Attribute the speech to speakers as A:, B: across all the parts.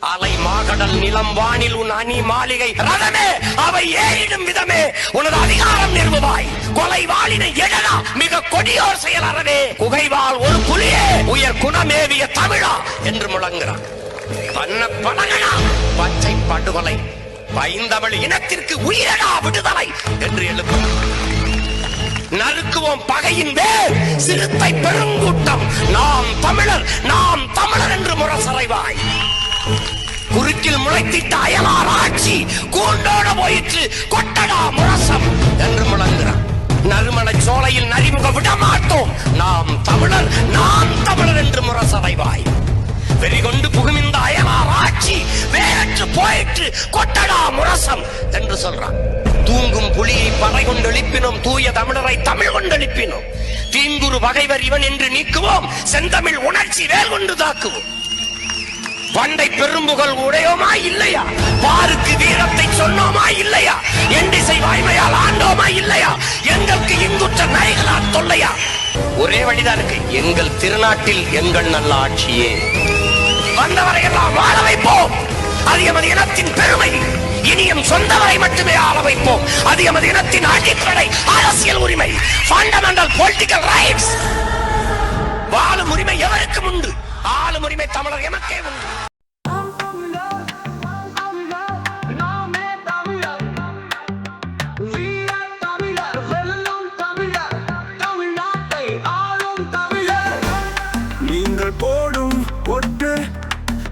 A: அலை மாகடல் நிலம் வானில் உன் அணி மாளிகை ரதமே அவை ஏறிடும் விதமே. உனது அதிகாரம் நிறுவுவாய். கொலை வாளினை எழலா. மிக கொடியோர் செயல் அறவே. குகைவாள் ஒரு புலியே உயர் குணமேவிய தமிழா என்று முழங்குகிறான். பண்ண படகடா பச்சை படுகொலை. பைந்தமிழ் இனத்திற்கு உயிரடா விடுதலை என்று எழுப்புகிறான் நறுக்குவோம் பகையின் வேர் சிறுத்தை பெருங்கூட்டம். நாம் தமிழர் நாம் தமிழர் என்று முரசறைவாய். குறுக்கில் முளைத்திட்ட அயலார் ஆட்சி கூண்டோட போயிற்று கொட்டடா முரசம் என்று முழங்குகிறான் நறுமண சோலையில் நரிமுக விட மாட்டோம் நாம் தமிழர் நாம் தமிழர் என்று முரசறைவாய் வெறிகொண்டு புகுமிந்த அயலார் ஆட்சி வேற்று போயிற்று கொட்டடா முரசம் என்று சொல்றான் தூங்கும் புலியை பறை கொண்டு எழுப்பினோம் தூய தமிழரை தமிழ் கொண்டு எழுப்பினோம். தீங்குரு பகைவர் இவன் என்று நீக்குவோம் செந்தமிழ் உணர்ச்சி வேல் கொண்டு தாக்குவோம். பண்டை பெரும்புகள் உடையோமா இல்லையா? பாருக்கு வீரத்தை சொன்னோமா இல்லையா? எண்டிசை வாய்மையால் ஆண்டோமா இல்லையா? எங்களுக்கு இங்குற்ற நரைகளால் தொல்லையா? ஒரே வழிதான் இருக்கு. எங்கள் திருநாட்டில் எங்கள் நல்ல ஆட்சியே வந்தவரை எல்லாம் வாழ வைப்போம். அது எமது இனத்தின் பெருமை. இனியும் சொந்தவரை மட்டுமே ஆள வைப்போம். அது எமது இனத்தின் அடிப்படை அரசியல் உரிமை. ஃபண்டமெண்டல் பொலிட்டிக்கல் ரைட்ஸ் வாழும் உரிமை எவருக்கும் உண்டு? ஆளும் உரிமை தமிழர் எமக்கே உண்டு.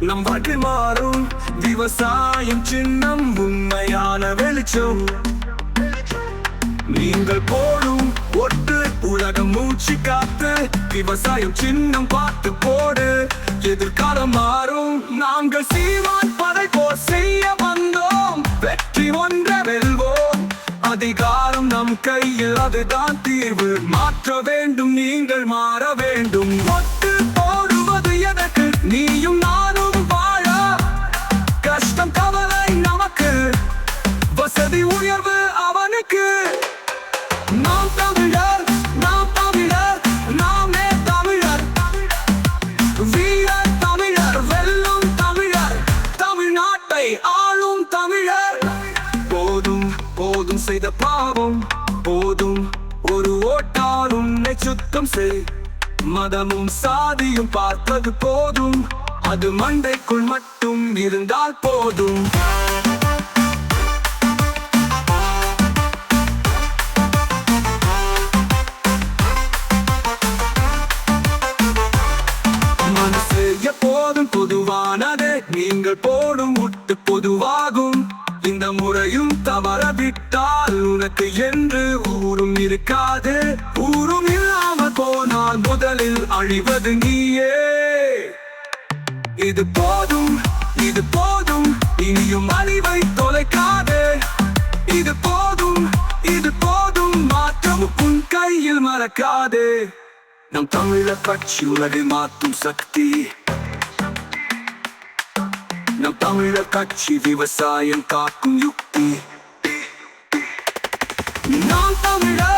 B: நம் வாழ்க்கை மாறும். விவசாயம் சின்னம் உண்மையான வெளிச்சம். நீங்கள் போடும் ஒட்டு உலகம் மூச்சு காத்து. விவசாயம் சின்னம் பார்த்து போடு. எதிர்காலம் மாறும். நாங்கள் சீமான் படை போர் செய்ய வந்தோம். வெற்றி ஒன்ற வெல்வோம். அதிகாரம் நம் கையில் அதுதான் தீர்வு. மாற்ற வேண்டும் நீங்கள் மாற வேண்டும். ஒட்டு போடுவது எனக்கு நீயும் செய்த பாவம் போதும். ஒரு ஓட்டால் உன்னை சுத்தம் செய். மதமும் சாதியும் பார்ப்பது போதும். அது மண்டைக்குள் மட்டும் இருந்தால் போதும். மனசு எப்போதும் பொதுவானது. நீங்கள் போடும் உட்டு பொதுவாகும். இந்த முறையும் தவற விட்டால் உனக்கு என்று ஊரும் இருக்காது. ஊரும் இல்லாமல் போனால் முதலில் அழிவது நீயே. இது போதும் இது போதும் இனியும் அழிவை தொலைக்காது. இது போதும் இது போதும் மாற்றம் உன் கையில் மறக்காது. நம் தமிழ கட்சி உலகை மாற்றும் சக்தி. நம் தமிழர் கட்சி விவசாயம் காக்கும் யுக்தி. நாம் தமிழர்